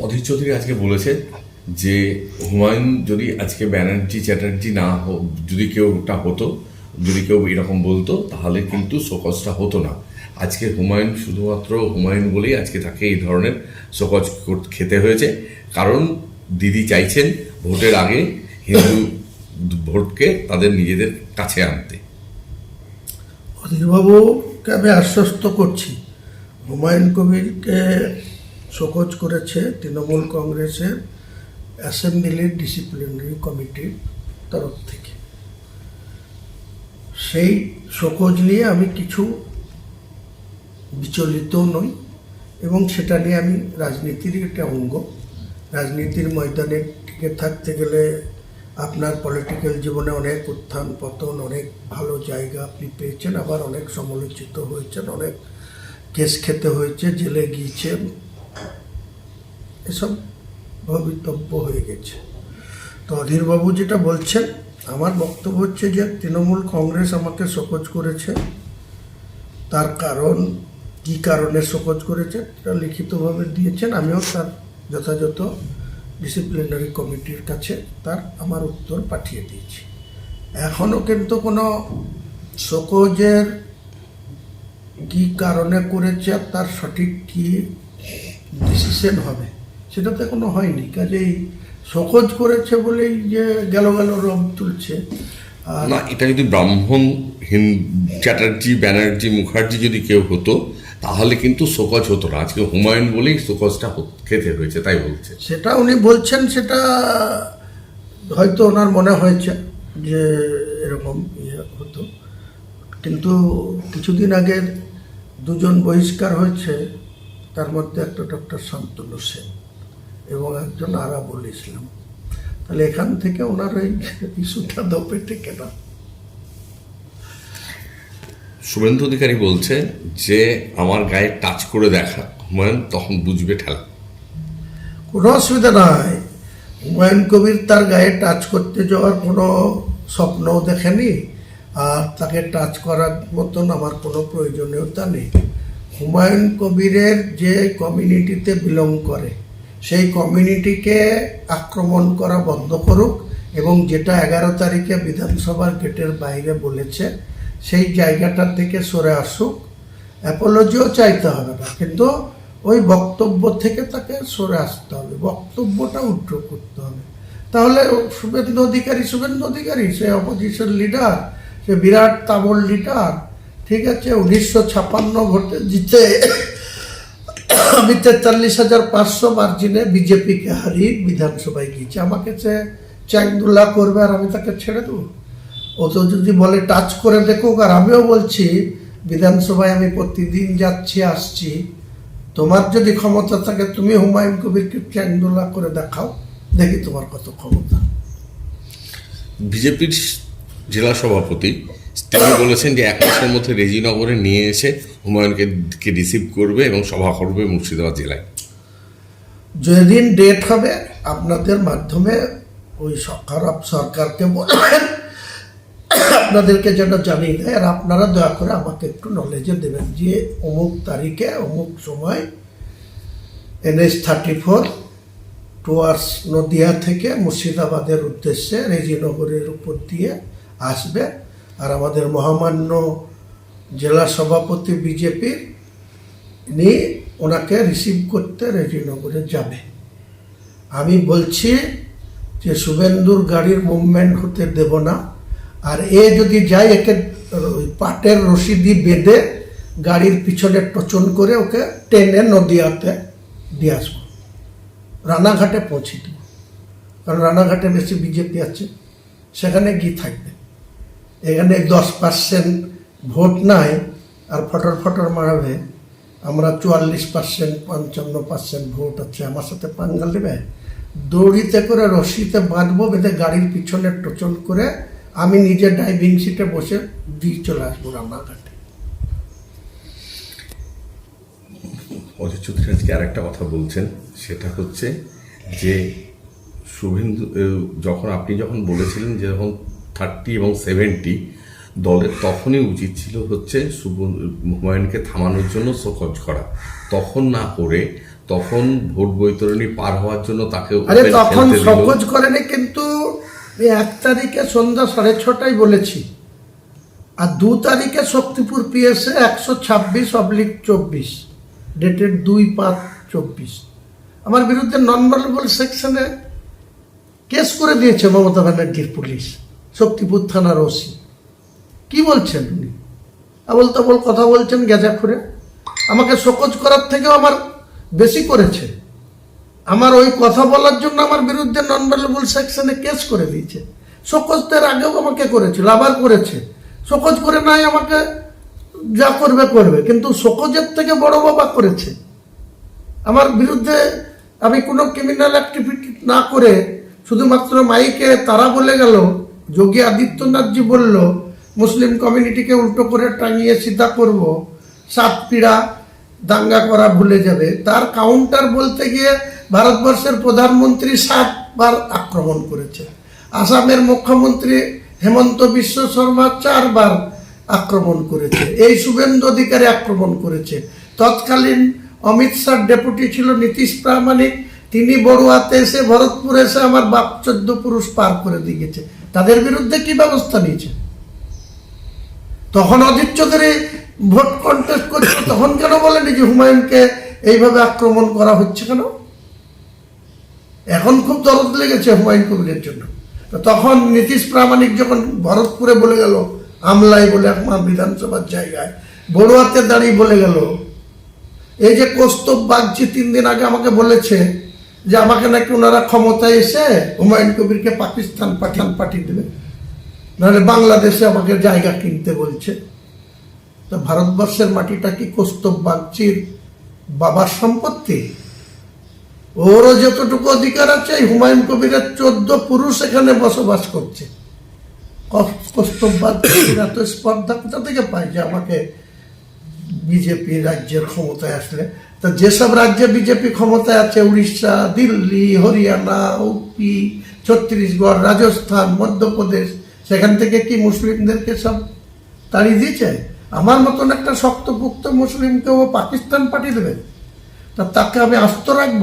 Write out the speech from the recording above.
অধীর চৌধুরী আজকে বলেছে যে হুমায়ুন যদি আজকে ব্যানার্জি চ্যাটার্জি না যদি কেউ ওটা হতো যদি কেউ এরকম বলতো তাহলে কিন্তু শোকজটা হতো না। আজকে হুমায়ুন শুধুমাত্র হুমায়ুন বলেই আজকে তাকে এই ধরনের শোকজ খেতে হয়েছে। কারণ দিদি চাইছেন ভোটের আগে হিন্দু ভোটকে তাদের নিজেদের কাছে আনতে। অধীরবাবুকে আমি আশ্বস্ত করছি। হুমায়ুন কবিরকে শোকজ করেছে তৃণমূল কংগ্রেসের অ্যাসেম্বলির ডিসিপ্লিনারি কমিটির তরফ থেকে। সেই শোকজ নিয়ে আমি কিছু বিচলিত নই এবং সেটা নিয়ে আমি রাজনীতির একটা অঙ্গ। রাজনীতির ময়দানে টিকে থাকতে গেলে আপনার পলিটিক্যাল জীবনে অনেক উত্থান পতন অনেক ভালো জায়গা আপনি পেয়েছেন, আবার অনেক সমালোচিত হয়েছেন, অনেক কেস খেতে হয়েছে, জেলে গিয়েছেন এসব ভবিতব্য হয়ে গেছে। তো অধীরবাবু যেটা বলছেন, আমার বক্তব্য হচ্ছে যে তৃণমূল কংগ্রেস আমাকে শোকজ করেছে। তার কারণ, কি কারণে শোকজ করেছে, সেটা লিখিতভাবে দিয়েছেন। আমিও তার যথাযথ ডিসিপ্লিনারি কমিটির কাছে তার আমার উত্তর পাঠিয়ে দিয়েছি। এখনও কিন্তু কোনো শোকজের কি কারণে করেছে আর তার সঠিক কি ডিসিশন হবে? সেটা তো এখনও হয়নি। কাজেই শোকজ করেছে বলেই যে গেল গেল রব তুলছে। না এটা যদি ব্রাহ্মণ হিন চ্যাটার্জি ব্যানার্জি মুখার্জি যদি কেউ হতো তাহলে কিন্তু শোকজ হতো না। আজকে হুমায়ুন বলেই শোকজটা হত- খেতে হয়েছে তাই বলছে। সেটা উনি বলছেন সেটা হয়তো ওনার মনে হয়েছে যে এরকম ইয়ে হতো। কিন্তু কিছুদিন আগে দুজন বহিষ্কার হয়েছে তার মধ্যে একটা ডক্টর শান্তনু সেন এবং একজন আরাবুল ইসলাম। তাহলে এখান থেকে ওনার ওই ইস্যুটা দপে টেকে না। শুভেন্দু অধিকারী বলছে যে আমার গায়ে টাচ করে দেখা। হুমায়ুন তখন বুঝবে ঠেলা। কোনো অসুবিধা নাই। হুমায়ুন কবির তার গায়ে টাচ করতে যাওয়ার কোনো স্বপ্নও দেখেনি। আর তাকে টাচ করার মতন আমার কোনো প্রয়োজনীয়তা নেই। হুমায়ুন কবিরের যে কমিউনিটিতে বিলং করে, সেই কমিউনিটিকে আক্রমণ করা বন্ধ করুক এবং যেটা এগারো তারিখে বিধানসভার গেটের বাইরে বলেছে, সেই জায়গাটা থেকে সরে আসুক। অ্যাপোলজিও চাইতে হবে না, কিন্তু ওই বক্তব্য থেকে তাকে সরে আসতে হবে, বক্তব্যটা উড্র করতে হবে। তাহলে শুভেন্দু অধিকারী শুভেন্দু অধিকারী, সে অপোজিশন লিডার সে বিরাট তাবল লিডার ঠিক আছে, উনিশশো ছাপান্ন ভোটে জিতে আমি তেতাল্লিশ হাজার পাঁচশো মার্জিনে বিজেপিকে হারিয়ে বিধানসভায় গিয়েছি। আমাকে সে চ্যাংদুল্লা করবে আর আমি তাকে ছেড়ে দেবো। ও তো যদি বলে, টাচ করে দেখুক। আর আমিও বলছি, বিধানসভায় আমি প্রতিদিন যাচ্ছি, আসছি। তোমার যদি ক্ষমতা থাকে, তুমি হুমায়ুন কবিরকে চ্যাংদোলা করে দেখাও। দেখি তোমার কত ক্ষমতা। বিজেপির জেলা সভাপতি, তিনি বলেছেন যে এক মাসের মধ্যে রেজিনগরে নিয়ে এসে হুমায়ুনকে কে রিসিভ করবে এবং সভা করবে মুর্শিদাবাদ জেলায়। যেদিন ডেট হবে আপনাদের মাধ্যমে ওই সরকার সরকারকে বলবেন আপনাদেরকে যেন জানিয়ে দেয়, আর আপনারা দয়া করে আমাকে একটু নলেজে দেবেন যে অমুক তারিখে, অমুক সময় NS thirty four towards Nadia থেকে মুর্শিদাবাদের উদ্দেশ্যে রেজিনগরের উপর দিয়ে আসবে। আর আমাদের মহামান্য জেলা সভাপতি বিজেপির ইনি ওনাকে রিসিভ করতে রেজিনগরে যাবে। আমি বলছি যে শুভেন্দুর গাড়ির মুভমেন্ট হতে দেব না। আর এ যদি যায়, একে পাটের রশি দিয়ে বেঁধে গাড়ির পিছনে টচন করে ওকে টেনে নদিয়াতে দিয়ে আসব। রানাঘাটে পৌঁছে দেব। কারণ রানাঘাটে বেশি বিজেপি আছে, সেখানে গিয়ে থাকবে। এখানে দশ পার্সেন্ট ভোট নাই আর ফটর ফটর মারাবে, আমরা চুয়াল্লিশ পার্সেন্ট পঞ্চান্ন পার্সেন্ট ভোট আছে আমার সাথে পাঙ্গাল দেবে। দড়িতে করে রশিতে বাঁধবো, বেঁধে গাড়ির পিছনে টোচন করে আমি নিজে ড্রাইভিং সিটে বসে দিয়ে চলে আসব রান্নাঘাটে অজিত চৌধুরী আজকে আর একটা কথা বলছেন, সেটা হচ্ছে যে শুভেন্দু যখন আপনি যখন বলেছিলেন যে যখন থার্টি এবং সেভেন্টি দলের তখনই উচিত ছিল হচ্ছে হুমায়ুনকে থামানোর জন্য শোকজ করা। তখন না করে তখন ভোট বৈতরণী পার হওয়ার জন্য তাকে তখন। সকোজ করেনি কিন্তু এক তারিখে সন্ধ্যা সাড়ে ছটায় বলেছি। আর দু তারিখে শক্তিপুর পিএসএ একশো ছাব্বিশ অবলিক চব্বিশ ডেটেড দুই পাঁচ চব্বিশ। আমার বিরুদ্ধে নন ভ্যালুবল সেকশনে কেস করে দিয়েছে মমতা ব্যানার্জির পুলিশ। শক্তিপুর থানার ওসি। কি বলছেন উনি? আবল তাবল কথা বলছেন গেজা করে আমাকে শোকজ করার থেকেও আমার বেশি করেছে। আমার ওই কথা বলার জন্য আমার বিরুদ্ধে নন ভ্যালুবল সেকশনে কেস করে দিয়েছে। শোকজদের আগেও আমাকে করেছিল, আবার করেছে। শোকজ করে নাই আমাকে যা করবে করবে। কিন্তু শোকজের থেকে বড় বাবা করেছে। আমার বিরুদ্ধে আমি কোনো ক্রিমিনাল অ্যাক্টিভিটি না করে শুধুমাত্র মাইকে তারা বলে গেল যোগী আদিত্যনাথজি বলল, মুসলিম কমিউনিটিকে উল্টো করে টাঙিয়ে সিধা করব, সাত পীড়া দাঙ্গা করা ভুলে যাবে। তার কাউন্টার বলতে গিয়ে ভারতবর্ষের প্রধানমন্ত্রী সাতবার আক্রমণ করেছে। আসামের মুখ্যমন্ত্রী হেমন্ত বিশ্ব শর্মা চারবার আক্রমণ করেছে। এই শুভেন্দু অধিকারী আক্রমণ করেছে। তৎকালীন অমিত শাহ ডেপুটি ছিল নীতিশ প্রামাণিক। তিনি বড়ুয়াতে এসে ভরতপুরে এসে আমার বাপ চোদ্দ পুরুষ পার করে দিয়ে গেছে। তাদের বিরুদ্ধে কি ব্যবস্থা নিয়েছে? তখন অজিত চৌধুরী ভোট কন্টেস্ট করছে তখন কেন বলেনি যে হুমায়ুনকে এইভাবে আক্রমণ করা হচ্ছে কেন? এখন খুব দরদ লেগেছে হুমায়ুন কবিরের জন্য। তখন নীতিশ প্রামাণিক যখন ভরতপুরে বলে গেল, আমলাই বলে আমার বিধানসভার জায়গায়, বড়ুয়াতে দাঁড়িয়ে বলে গেল, এই যে কৌস্তব বাগচি তিন দিন আগে আমাকে বলেছে যে আমাকে নাকি ওনারা ক্ষমতায় এসে হুমায়ুন কবিরকে পাকিস্তান পাঠান পাঠিয়ে দেবে। নাহলে বাংলাদেশে আমাকে জায়গা কিনতে বলছে। তো ভারতবর্ষের মাটিটা কি কৌস্তব বাগচির বাবার সম্পত্তি? ওরও যতটুকু অধিকার আছে হুমায়ুন কবিরের চোদ্দ পুরুষ এখানে বসবাস করছে। কস- কৌস্তব বাগচিরা তো স্পর্ধা কোথা থেকে পায় যে আমাকে বিজেপি রাজ্যের ক্ষমতায় আসলে? তো যেসব রাজ্যে বিজেপি ক্ষমতায় আছে, উড়িষ্যা, দিল্লি, হরিয়ানা ইউপি ছত্তিশগড়, রাজস্থান, মধ্যপ্রদেশ, সেখান থেকে কি মুসলিমদেরকে সব তাড়িয়ে দিয়েছে? আমার মতন একটা শক্তপুক্ত মুসলিমকেও পাকিস্তান পাঠিয়ে দেবে। তা তাকে আমি আস্ত রাখব।